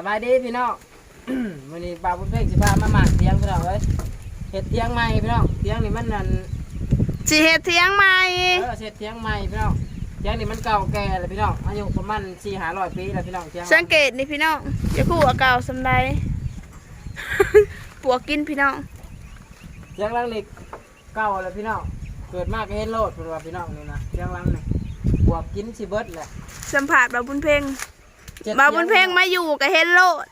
สบายดีพี่น้อง วันนี้บ่าวบุญเพ่งสิพามาหมักเตียงพี่น้องเอ้ยเห็ดเตียงใหม่พี่น้องเตียงนี่มันนั่นสิเฮ็ดเถียงใหม่เออเห็ดเตียงใหม่พี่น้องเตียงนี่มันเก่าแก่เลยพี่น้องอายุประมาณสี่ห้าร้อยปีแล้วพี่น้องเตียงสังเกตนี่พี่น้องอย่าคู่ว่าเก่าสำใดปัวกินพี่น้องเตียงหลังนี่เก่าแล้วพี่น้องเกิดมากก็เห็นโลดเป็นว่าพี่น้องนี่นะเตียงหลังนี่บวกกินสิเบิดแหละสัมผัสบาบุญเพ่ง จ็ดบาบุญเพ่งมาอยู่กับเฮดโลด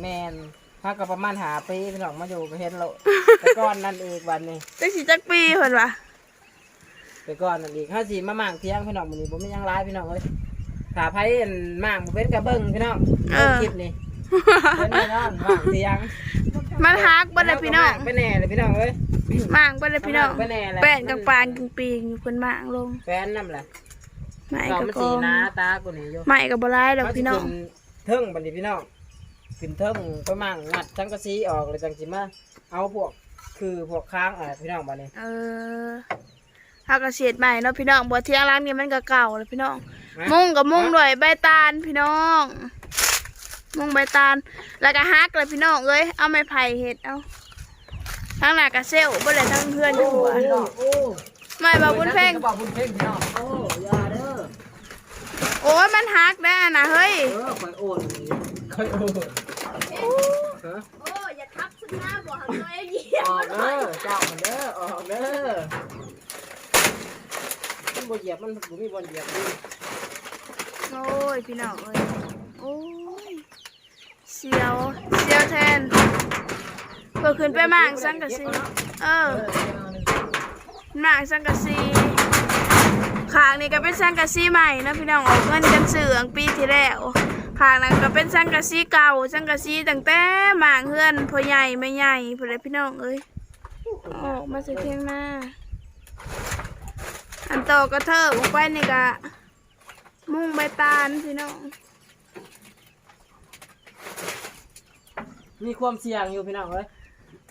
แมนพักก็ประมาณหาปีพี่น้องมาอยู่ก็เห็นโลดแต่ก้อนนั่นอีกวันนี้จักสิจักปีเพิ่นว่าไปก่อนนั่นอีกห้าสีมาหมางเที่ยงพี่น้องมันนี้ผมไม่ยังร้ายพี่น้องเลยขาไพ่เอ็นหมางบ่เป็นกระเบิ้งพี่น้องเบิ่งคลิปนี่เป็นพี่น้องหมางเที่ยงมันฮักบ่ได้พี่น้องไปแน่เลยพี่น้องเอ้ยมางบ่ได้พี่น้องไปแน่เลยแป้นกลางปานกลางปีงอยู่เพิ่นมางลงแฟนนั่นแหละ ไม้เรากับมันกสีองหน้าตากูนี่อยู่ไม้กับบ่ร้ายดอกเขาสิพี่น้องขึ้เทิงบัดนี้พี่น้องขึ้นเทิงไปหมางงัดจังกะซีออกเลยจังสิมาเอาพวกคือพวกค้างอะไรพี่น้องบัดนี้เออฮักกระเสียดใหม่เนาะพี่น้องบ่เที่ยงร้านนี้มันก็เก่าแล้วพี่น้อง มุงกับมุงด้วยใบตาลพี่น้อง มุงใบตาล แล้วก็ฮักเลยพี่น้องเอ้ยเอาไม้ไผ่เห็ดเอาทั้งหน้ากระเซลบ่ได้ทั้งเพื่อนอยู่หัวพี่น้องโอ้ไม่บาบุญเพ่งบ่าวบุญเพ่งพี่น้องโอ้อยาเด้อ โอ้ยมันฮักได้อะนะเฮ้ย เออคอยโอนนี่คอยโอนฮะโอ้อย่าทับฉันนะบอกให้ตัวเองเหยียออกเด้อเจ้ามันเด้อออกเด้อมันบ่เหยียบมันบ่มีบอลเหยียบดิโอ้ยพี่น้องเอ้ยโอ้ยเสียวเสียวแทนเพื่อขึ้นไปหมางสังกะสีเออหนังสังกะสี ขางนี่ก็เป็นสังกะสีใหม่นะพี่น้องออกเงินกันเสืองปีที่แล้วขางนั้นก็เป็นสังกะสีเก่าสังกะสีตั้งแต่หมางเฮือนพ่อใหญ่ไม่ใหญ่พ่อเลยพี่น้องเอ้ยออกมาใส่เทียงหน้าอันโตอก็เทิบออกไปนี่ก็มุ่งใบตาลพี่น้องมีความเสี่ยงอยู่พี่น้องเอ้ย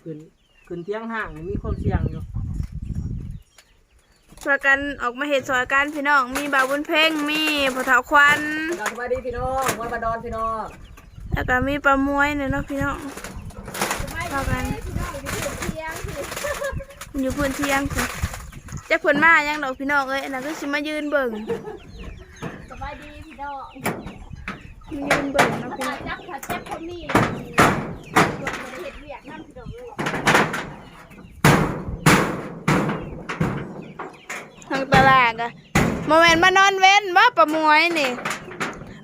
ขึ้นขึ้นเตียงห่างมีความเสี่ยงอยู่ ช่วยกันออกมาเหตุสอยกันพี่น้อง มีบาวบุญเพ่งมีผู้เฒ่าควันสบายดีพี่น้องมวยบาดอนพี่น้องแล้วก็มีปลามวยเนี่ยเนาะพี่น้องพากันอยู่พื้นเที่ยงคือจะผลมายังดอกพี่น้องเอ้ยอันนั้นก็สิมายืนเบิ่งสบายดีพี่น้องมายืนเบิ่งเนาะพี่น้ถ้าอง จับถ้าเจ็บคนนี้ลงมาได้เห็ดเวียกนั่นพี่น้องเลย ทางตลาดอะ โมเมนต์มานอนเว้นว่าปลามวยนี่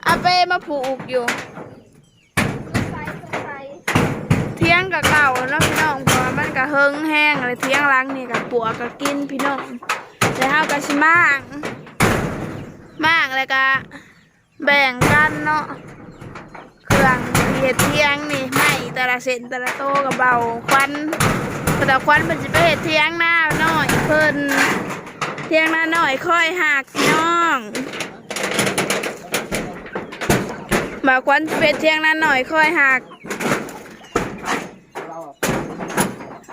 อาไปมาผูกอยู่เที่ยงกับเก่าเนาะพี่น้องพราะว่ามันก็เฮงแห้งอะไรเที่ยงล้างนี่กับปัวก็กินพี่น้องแต่เฮาก็สิมากมากแล้วก็แบ่งกันเนาะเครื่องเห็ดเที่ยงนี่ไม่แต่ละเส้นแต่ละโตกับเบาควันแต่ควันมันจะไปเห็ดเที่ยงหน้าน้อยเพิ่น เทียงหน้าน้อยค่อยหักพี่น้องบาควันจะไปเฮ็ดเทียงหน้าน้อยค่อยหัก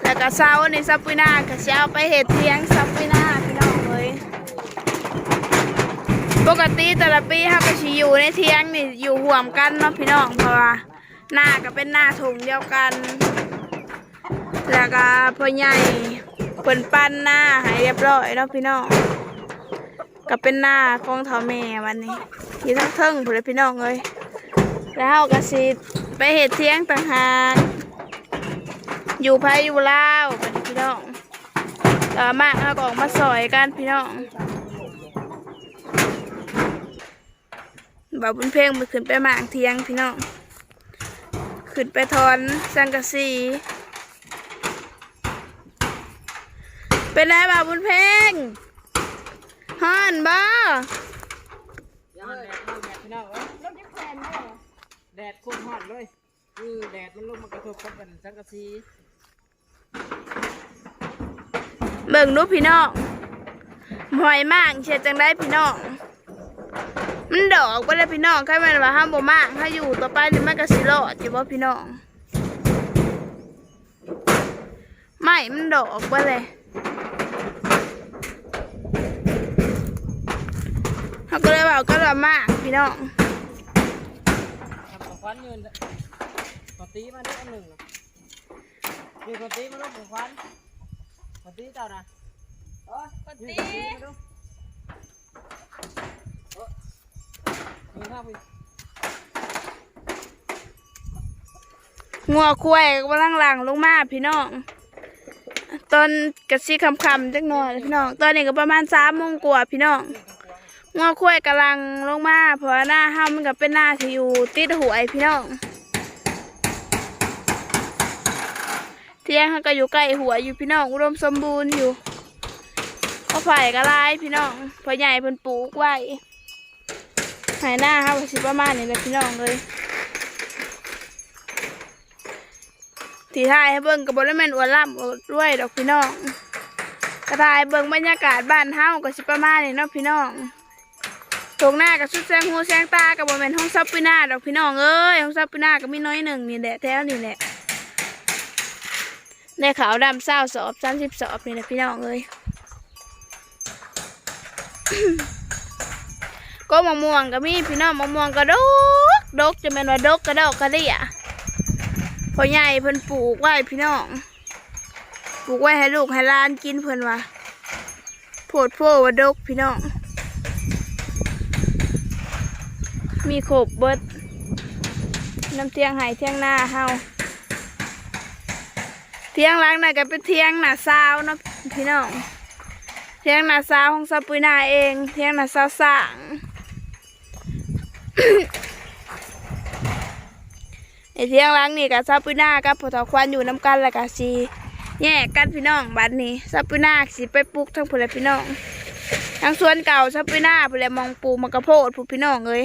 แล้วก็เช้าในซับปินาก็จะเอาไปเห็ดเทียงซับปินาพี่น้องเลยปกติแต่ละปีเขาก็ชิอยู่ในเทียงนี่อยู่ห่วมกันเนาะพี่น้องเพราะว่าหน้าก็เป็นหน้าถุงเดียวกัน แล้วก็พ่อใหญ่ เปิ่นปั้นหน้าให้เรียบร้อยเนาะพี่น้องก็เป็นหน้าของเท่าแม่วันนี้ที่ทั้งเทิงผู้ใดพี่น้องเลยแล้วก็สิไปเห็ดเทียงต่างหากอยู่ไพอยู่ลาวบัดนี้พี่น้องต่อมาเอาก็ออกมาสอยกันพี่น้องบ่าวบุญเพ่งมือขึ้นไปหมางเทียงพี่น้องขึ้นไปทอนสังกะสี เป็นไรบ่าวบุญเพ่งฮ้อนบ่ยังแดดมันแดดพี่น้องเอ้ยรถได้แฟนได้เหรอแดดโคตรฮอดเลยคือแดดมันลงมากระทบกับกันสังกะสีเบิ่งดูพี่น้องหอยมากเชียจังได้พี่น้องมันดอกไปเลยพี่น้องใครมันว่าห้ามบ่มากถ้าอยู่ต่อไปนี่มันก็สิรอดอยู่บ่พี่น้องไม่มันดอกไปเลย เขาก็เลยว่าก็ละมากพี่น้องควันยืนปตีมาได้อันหนึ่งน่ะยืนปตีมาลูกของควันปตีเจ้านะปยืนฏิปตีมาดูเออยืนข้างพี่งัวควายกำลังหลังลงมาพี่น้อง ตอนกระซีคำคำๆจักหน่อยพี่น้อง ตอนนี้ก็ประมาณสามโมงกว่าพี่น้อง งัวควยกำลังลงมาเพราะหน้าห้ามันก็เป็นหน้าที่อยู่ติดหวยพี่น้องเที่ยงเขาก็อยู่ใกล้หัวอยู่พี่น้องอุดมสมบูรณ์อยู่ก็ไผ่ก็ลายพี่น้องพอใหญ่เพิ่นปลูกไว้หายหน้าเขาก็สิประมาณนี้แหละพี่น้องเลยที่ถ่ายให้เบิ่งกับบริเวณอวดล่ำอวดด้วยดอกพี่น้องกระถ่ายเบิ่งบรรยากาศบ้านเฮาก็สิประมาณนี้เนาะพี่น้อง ตรงหน้ากับชุดแซงหูแซงตากับบริเวณห้องซับปีหน้าดอกพี่น้องเอ้ยห้องซับปีหน้าก็มีน้อยหนึ่งนี่แหละแถวนี่แหละในขาวดำเศร้าสอบสามสิบสอบนี่แหละพี่น้องเอ้ยก็มะม่วงก็มีพี่น้องมะม่วงก็ดกดกจะเป็นว่าดกกระดอกกระเดี่ยพ่อใหญ่เพิ่นปลูกไว้พี่น้องปลูกไว้ให้ลูกให้ล้านกินเพิ่นว่าโพดโพว่าดกพี่น้อง มีขบเบิดน้ำเทียงไห้เทียงหน้าเฮาเทียงล้างหน่ะก็เป็นเทียงหน้าซาวเนาะพี่น้อง เทียงหน้าซาวของซาปุยนาเอง เทียงหน้าซาวสร้างไอเทียงล้างนี่กับซาปุน่ากับพอทอควันอยู่น้ำกันแล้วก็สีแยกกันพี่น้องบัดนี้ซาปุนาสิไปปลูกทั้งผุนและพี่น้องทั้งสวนเก่าซาปุนาผุนแหละมองปูมะกระโพดผู้พี่น้องเอ้ย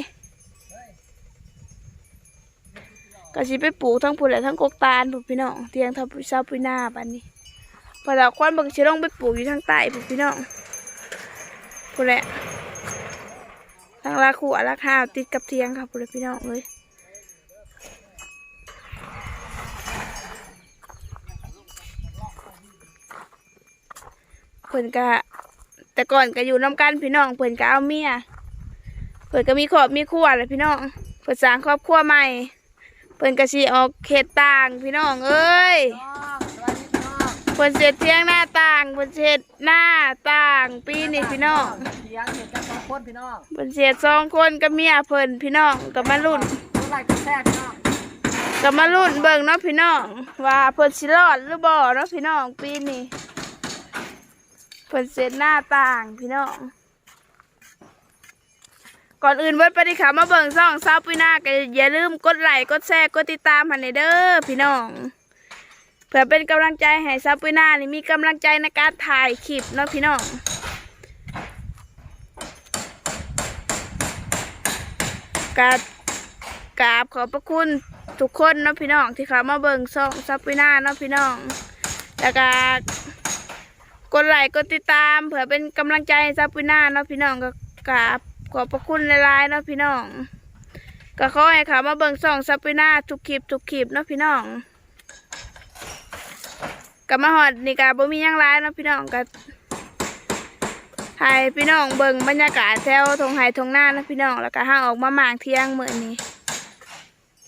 ก็สิไปปลูกทั้งผุนแหละทั้งกกตาลผู้พี่น้องเที่ยงทับซาปุน่าบัดนี้พอทอควันเบิ่งสิลงไปปลูกอยู่ทางใต้ผู้พี่น้องผุนแหละทางราขัวราคาวติดกับเทียงค่ะผุนแหละพี่น้องเอ้ยเพิ่นก็แต่ก่อนก็อยู่น้ำกันพี่น้องเพิ่นก็เอาเมียเพิ่นก็มีครอบมีครัวแหละพี่น้องเพิ่นสร้างครอบครัวใหม่ เพิ่นก็สิออกเขตต่างพี่น้องเอ้ยสวัสดีพี่น้องเพิ่นเสร็จเที่ยงหน้าต่างเพิ่นเสร็จหน้าต่างปีนี้พี่น้องเถียงเหตุการณ์สองคนพี่น้องเพิ่นเสร็จสองคนกับเมียเพิ่นพี่น้องก็มาลุ้นรู้ไรกันแท้พี่น้องก็มาลุ้นเบิ่งเนาะพี่น้องว่าเพิ่นสิรอดหรือบ่เนาะพี่น้องปีนี้เพิ่นเสร็จหน้าต่างพี่น้อง ก่อนอื่นเวิร์ดไปดิค่ะมาเบิ่งซ่องซาวปีหน้าก็อย่าลืมกดไลค์กดแชร์กดติดตามให้ในเด้อพี่น้อง เพื่อเป็นกำลังใจให้ซาวปีหน้านี่มีกำลังใจในการถ่ายคลิปเนาะพี่น้องกราบกราบขอบพระคุณทุกคนเนาะพี่น้องที่เขามาเบิ่งซ่องซาวปีหน้าเนาะพี่น้องแล้วก็กดไลค์กดติดตามเพื่อเป็นกำลังใจให้ซาวปีหน้าเนาะพี่น้องก็กราบ ขอบพระคุณหลายๆเนาะพี่น้อง ก็ขอให้เขามาเบิ่งส่องซับไปหน้าทุกคลิปทุกคลิปเนาะพี่น้องกับมาหอดนี่กาบ่มียังร้ายเนาะพี่น้องก็ให้พี่น้องเบิ่งบรรยากาศแถวทงไห้ทงหน้านะพี่น้องแล้วก็ห้างออกมาหมางเที่ยงมื้อนี้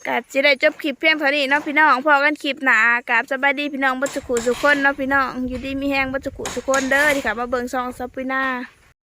ก็สิได้จบคลิปเพียงเท่านี้เนาะพี่น้องพอกันคลิปหนากาบสบายดีพี่น้องบัดสุขุทุกคนเนาะพี่น้องอยู่ดีมีแฮงบัดสุขุทุกคนเด้อที่เขามาเบิ่งส่องซับไปหน้า